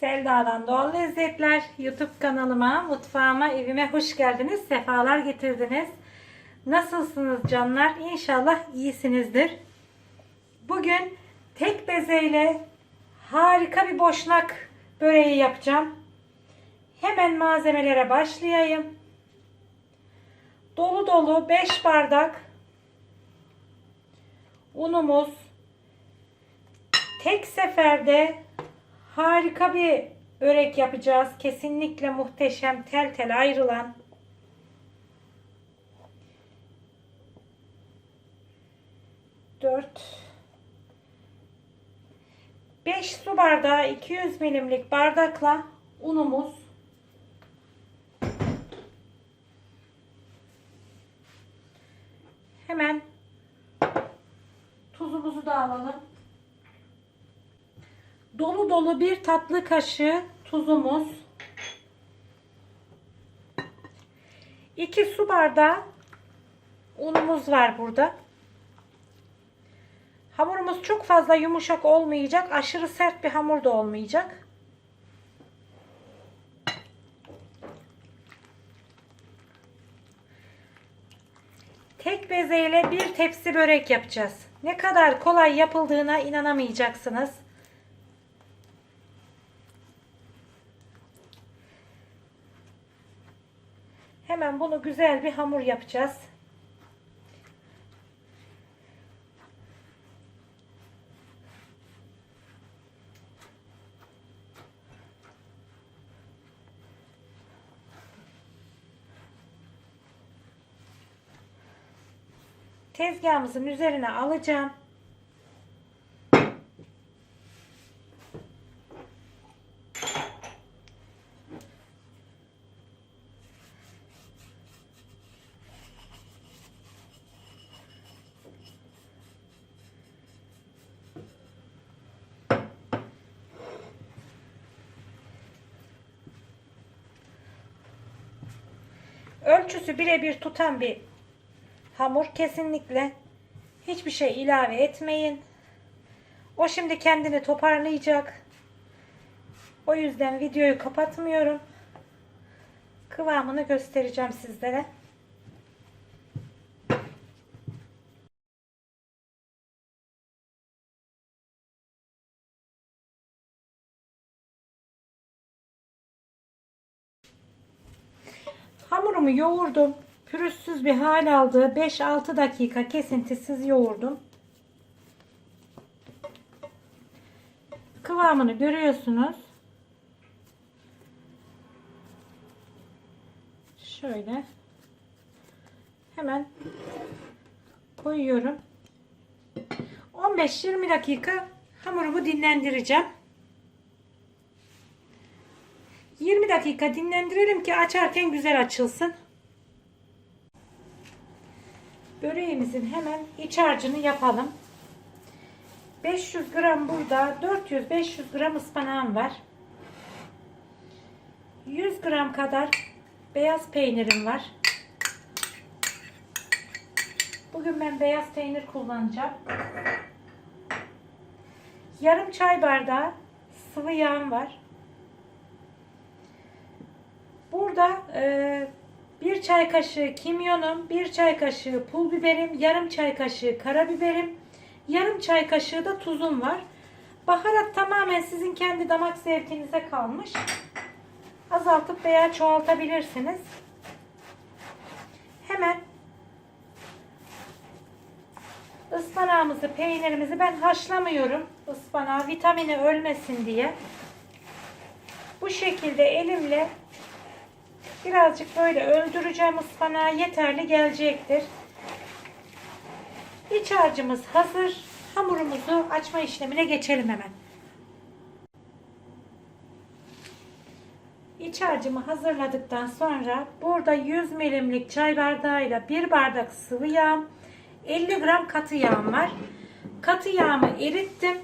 Selda'dan Doğal Lezzetler YouTube kanalıma, mutfağıma, evime hoş geldiniz. Sefalar getirdiniz. Nasılsınız canlar? İnşallah iyisinizdir. Bugün tek bezeyle harika bir boşnak böreği yapacağım. Hemen malzemelere başlayayım. Dolu dolu 5 bardak unumuz, tek seferde harika bir börek yapacağız. Kesinlikle muhteşem, tel tel ayrılan. Dört. Beş su bardağı 200 milimlik bardakla unumuz. Hemen tuzumuzu da alalım. Dolu dolu bir tatlı kaşığı tuzumuz. 2 su bardağı unumuz var burada. Hamurumuz çok fazla yumuşak olmayacak. Aşırı sert bir hamur da olmayacak. Tek bezeyle bir tepsi börek yapacağız. Ne kadar kolay yapıldığına inanamayacaksınız. Bunu güzel bir hamur yapacağız. Tezgahımızın üzerine alacağım. Ölçüsü birebir tutan bir hamur kesinlikle hiçbir şey ilave etmeyin. O şimdi kendini toparlayacak. O yüzden videoyu kapatmıyorum. Kıvamını göstereceğim sizlere. Hamurumu yoğurdum. Pürüzsüz bir hal aldı. 5-6 dakika kesintisiz yoğurdum. Kıvamını görüyorsunuz. Şöyle. Hemen koyuyorum. 15-20 dakika hamurumu dinlendireceğim. 20 dakika dinlendirelim ki açarken güzel açılsın. Böreğimizin hemen iç harcını yapalım. 500 gram burada 400-500 gram ıspanağım var. 100 gram kadar beyaz peynirim var. Bugün ben beyaz peynir kullanacağım. Yarım çay bardağı sıvı yağım var. Burada e, bir çay kaşığı kimyonum, bir çay kaşığı pul biberim, yarım çay kaşığı karabiberim, yarım çay kaşığı da tuzum var. Baharat tamamen sizin kendi damak zevkinize kalmış. Azaltıp veya çoğaltabilirsiniz. Hemen ıspanağımızı, peynirimizi ben haşlamıyorum. Ispanağı vitamini ölmesin diye. Bu şekilde elimle Birazcık böyle öldüreceğim ıspanağı yeterli gelecektir. İç harcımız hazır. Hamurumuzu açma işlemine geçelim hemen. İç harcımı hazırladıktan sonra burada 100 milimlik çay bardağıyla 1 bardak sıvı yağ, 50 gram katı yağım var. Katı yağımı erittim.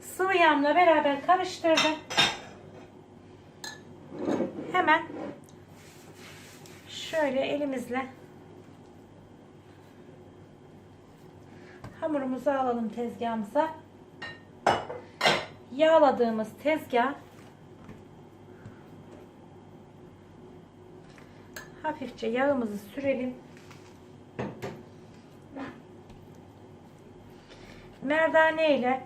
Sıvı yağımla beraber karıştırdım hemen şöyle elimizle hamurumuzu alalım tezgahımıza. yağladığımız tezgah hafifçe yağımızı sürelim. Merdane ile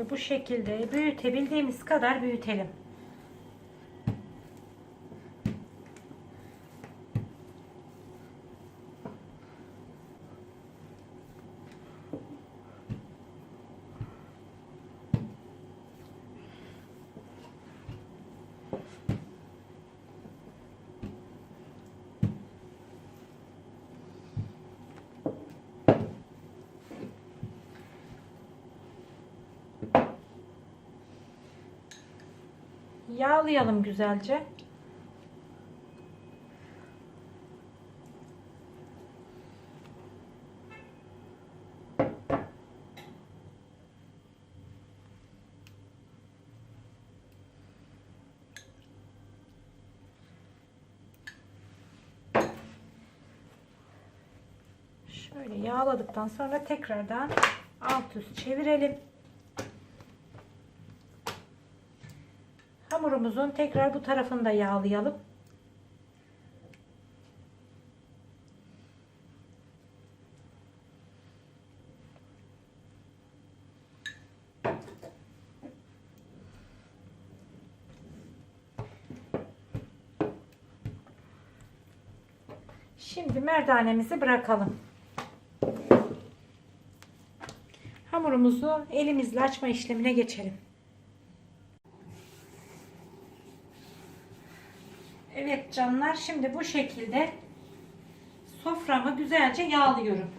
böyle bu şekilde büyütebildiğimiz kadar büyütelim. Yağlayalım güzelce. Şöyle yağladıktan sonra tekrardan alt üst çevirelim. Hamurumuzun tekrar bu tarafını da yağlayalım. Şimdi merdanemizi bırakalım. Hamurumuzu elimizle açma işlemine geçelim. Evet canlar şimdi bu şekilde soframı güzelce yağlıyorum.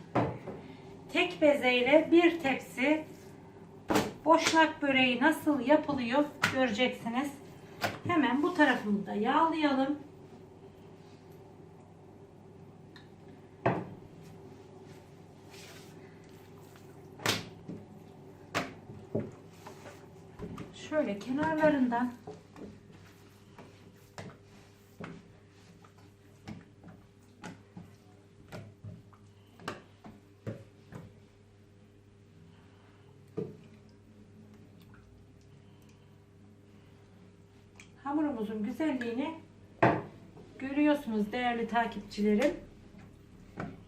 Tek bezeyle bir tepsi boşnak böreği nasıl yapılıyor göreceksiniz. Hemen bu tarafını da yağlayalım. Şöyle kenarlarından güzelliğini görüyorsunuz değerli takipçilerim.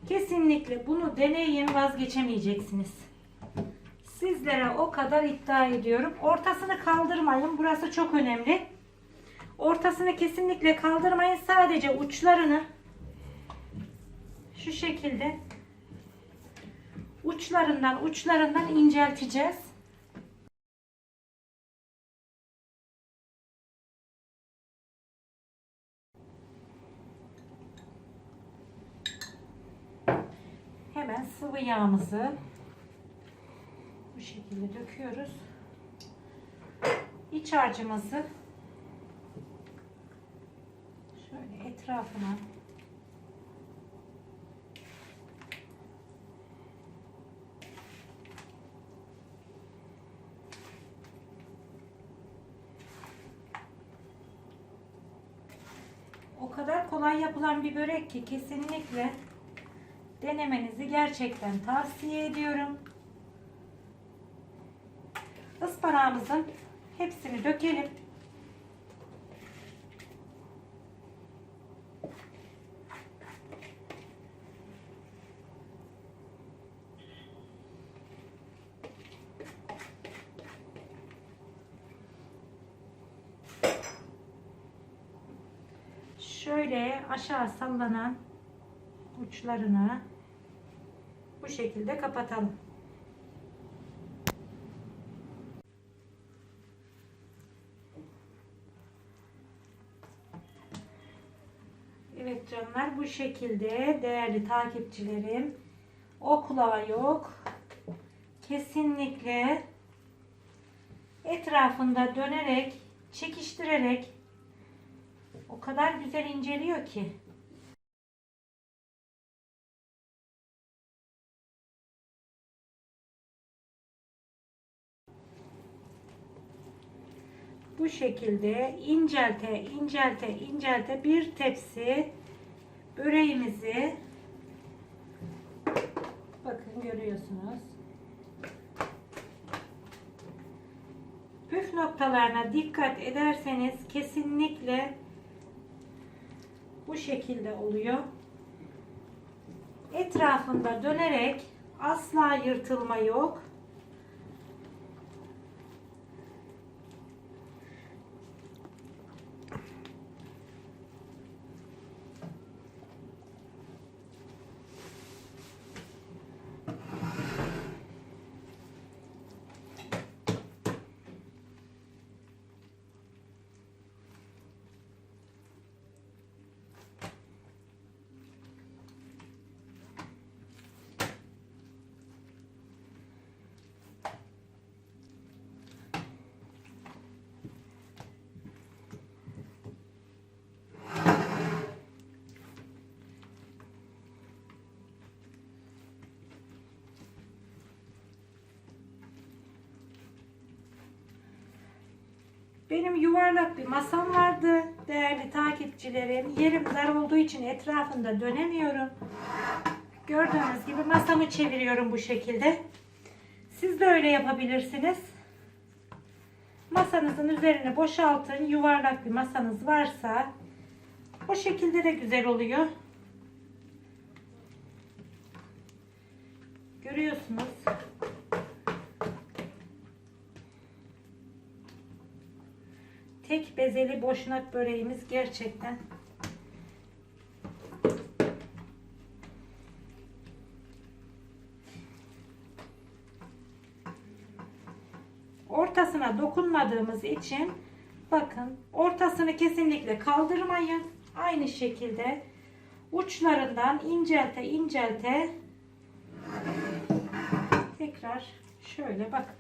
Kesinlikle bunu deneyin vazgeçemeyeceksiniz. Sizlere o kadar iddia ediyorum. Ortasını kaldırmayın. Burası çok önemli. Ortasını kesinlikle kaldırmayın. Sadece uçlarını şu şekilde uçlarından uçlarından incelteceğiz. Hemen sıvı yağımızı bu şekilde döküyoruz. İç harcımızı şöyle etrafına o kadar kolay yapılan bir börek ki kesinlikle denemenizi gerçekten tavsiye ediyorum. Ispanağımızın hepsini dökelim. Şöyle aşağı sallanan uçlarını şekilde kapatalım. Evet canlar bu şekilde değerli takipçilerim oklava yok. Kesinlikle etrafında dönerek, çekiştirerek o kadar güzel inceliyor ki. Bu şekilde incelte incelte incelte bir tepsi böreğimizi Bakın görüyorsunuz. Püf noktalarına dikkat ederseniz kesinlikle bu şekilde oluyor. Etrafında dönerek asla yırtılma yok. Benim yuvarlak bir masam vardı değerli takipçilerim. Yerim dar olduğu için etrafında dönemiyorum. Gördüğünüz gibi masamı çeviriyorum bu şekilde. Siz de öyle yapabilirsiniz. Masanızın üzerine boşaltın. Yuvarlak bir masanız varsa o şekilde de güzel oluyor. Görüyorsunuz. Bezeli boşnak böreğimiz gerçekten. Ortasına dokunmadığımız için bakın ortasını kesinlikle kaldırmayın. Aynı şekilde uçlarından incelte incelte. Tekrar şöyle bak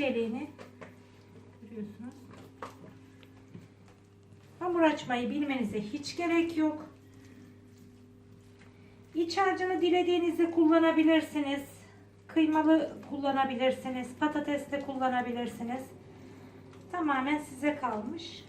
inceliğini görüyorsunuz. Hamur açmayı bilmenize hiç gerek yok. İç harcını dilediğinizde kullanabilirsiniz. Kıymalı kullanabilirsiniz. Patates de kullanabilirsiniz. Tamamen size kalmış.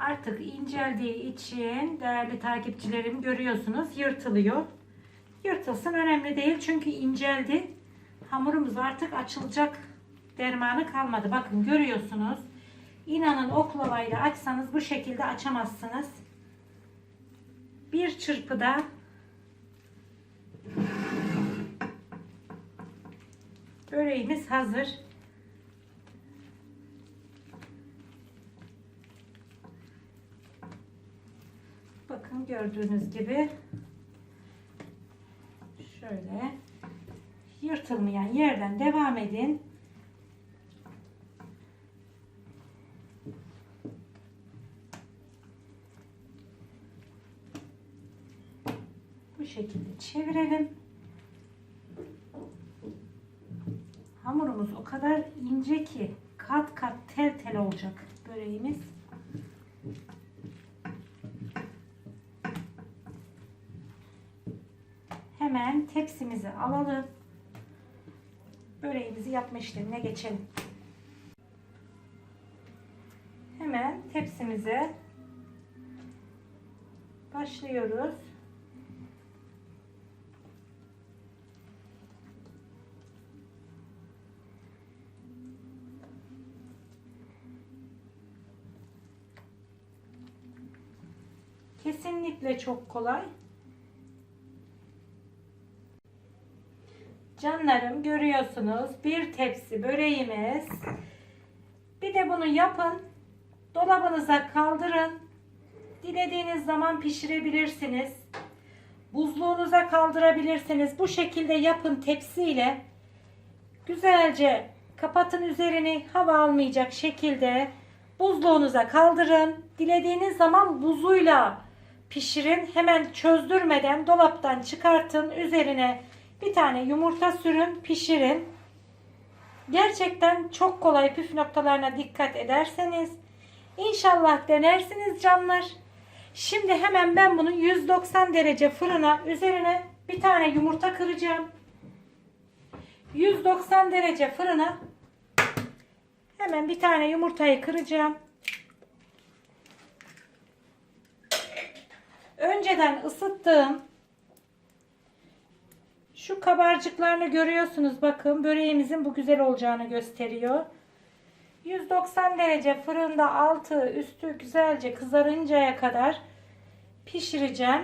Artık inceldiği için değerli takipçilerim görüyorsunuz yırtılıyor. Yırtılsın önemli değil çünkü inceldi. Hamurumuz artık açılacak dermanı kalmadı. Bakın görüyorsunuz. İnanın oklavayla açsanız bu şekilde açamazsınız. Bir çırpıda böreğimiz hazır. Bakın gördüğünüz gibi şöyle yırtılmayan yerden devam edin. Bu şekilde çevirelim. Hamurumuz o kadar ince ki kat kat tel tel olacak böreğimiz. Hemen tepsimizi alalım. Böreğimizi yapma işlemine geçelim. Hemen tepsimize başlıyoruz. Kesinlikle çok kolay. Canlarım görüyorsunuz bir tepsi böreğimiz. Bir de bunu yapın. Dolabınıza kaldırın. Dilediğiniz zaman pişirebilirsiniz. Buzluğunuza kaldırabilirsiniz. Bu şekilde yapın tepsiyle. Güzelce Kapatın üzerini hava almayacak şekilde buzluğunuza kaldırın. Dilediğiniz zaman buzuyla pişirin. Hemen çözdürmeden dolaptan çıkartın. Üzerine bir tane yumurta sürün, pişirin. Gerçekten çok kolay püf noktalarına dikkat ederseniz inşallah denersiniz canlar. Şimdi hemen ben bunu 190 derece fırına üzerine bir tane yumurta kıracağım. 190 derece fırına hemen bir tane yumurtayı kıracağım. Önceden ısıttığım şu kabarcıklarını görüyorsunuz. Bakın böreğimizin bu güzel olacağını gösteriyor. 190 derece fırında altı üstü güzelce kızarıncaya kadar pişireceğim.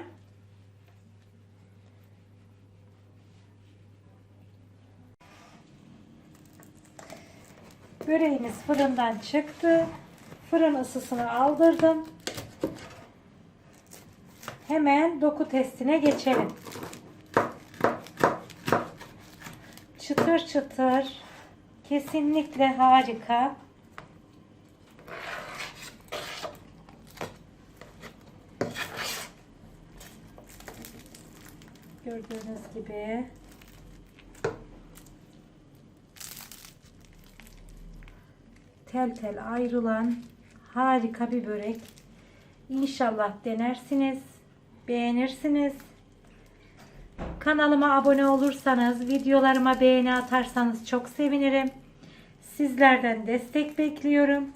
Böreğimiz fırından çıktı. Fırın ısısını aldırdım. Hemen doku testine geçelim. Çıtır çıtır. Kesinlikle harika. Gördüğünüz gibi. Tel tel ayrılan harika bir börek. İnşallah denersiniz, beğenirsiniz. Kanalıma abone olursanız, videolarıma beğeni atarsanız çok sevinirim. Sizlerden destek bekliyorum.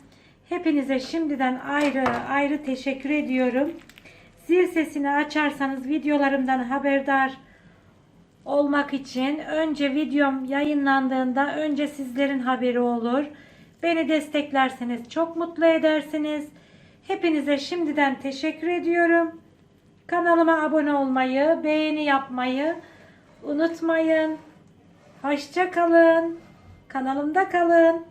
Hepinize şimdiden ayrı ayrı teşekkür ediyorum. Zil sesini açarsanız videolarımdan haberdar olmak için önce videom yayınlandığında önce sizlerin haberi olur. Beni desteklerseniz çok mutlu edersiniz. Hepinize şimdiden teşekkür ediyorum. Kanalıma abone olmayı, beğeni yapmayı unutmayın. Hoşça kalın. Kanalımda kalın.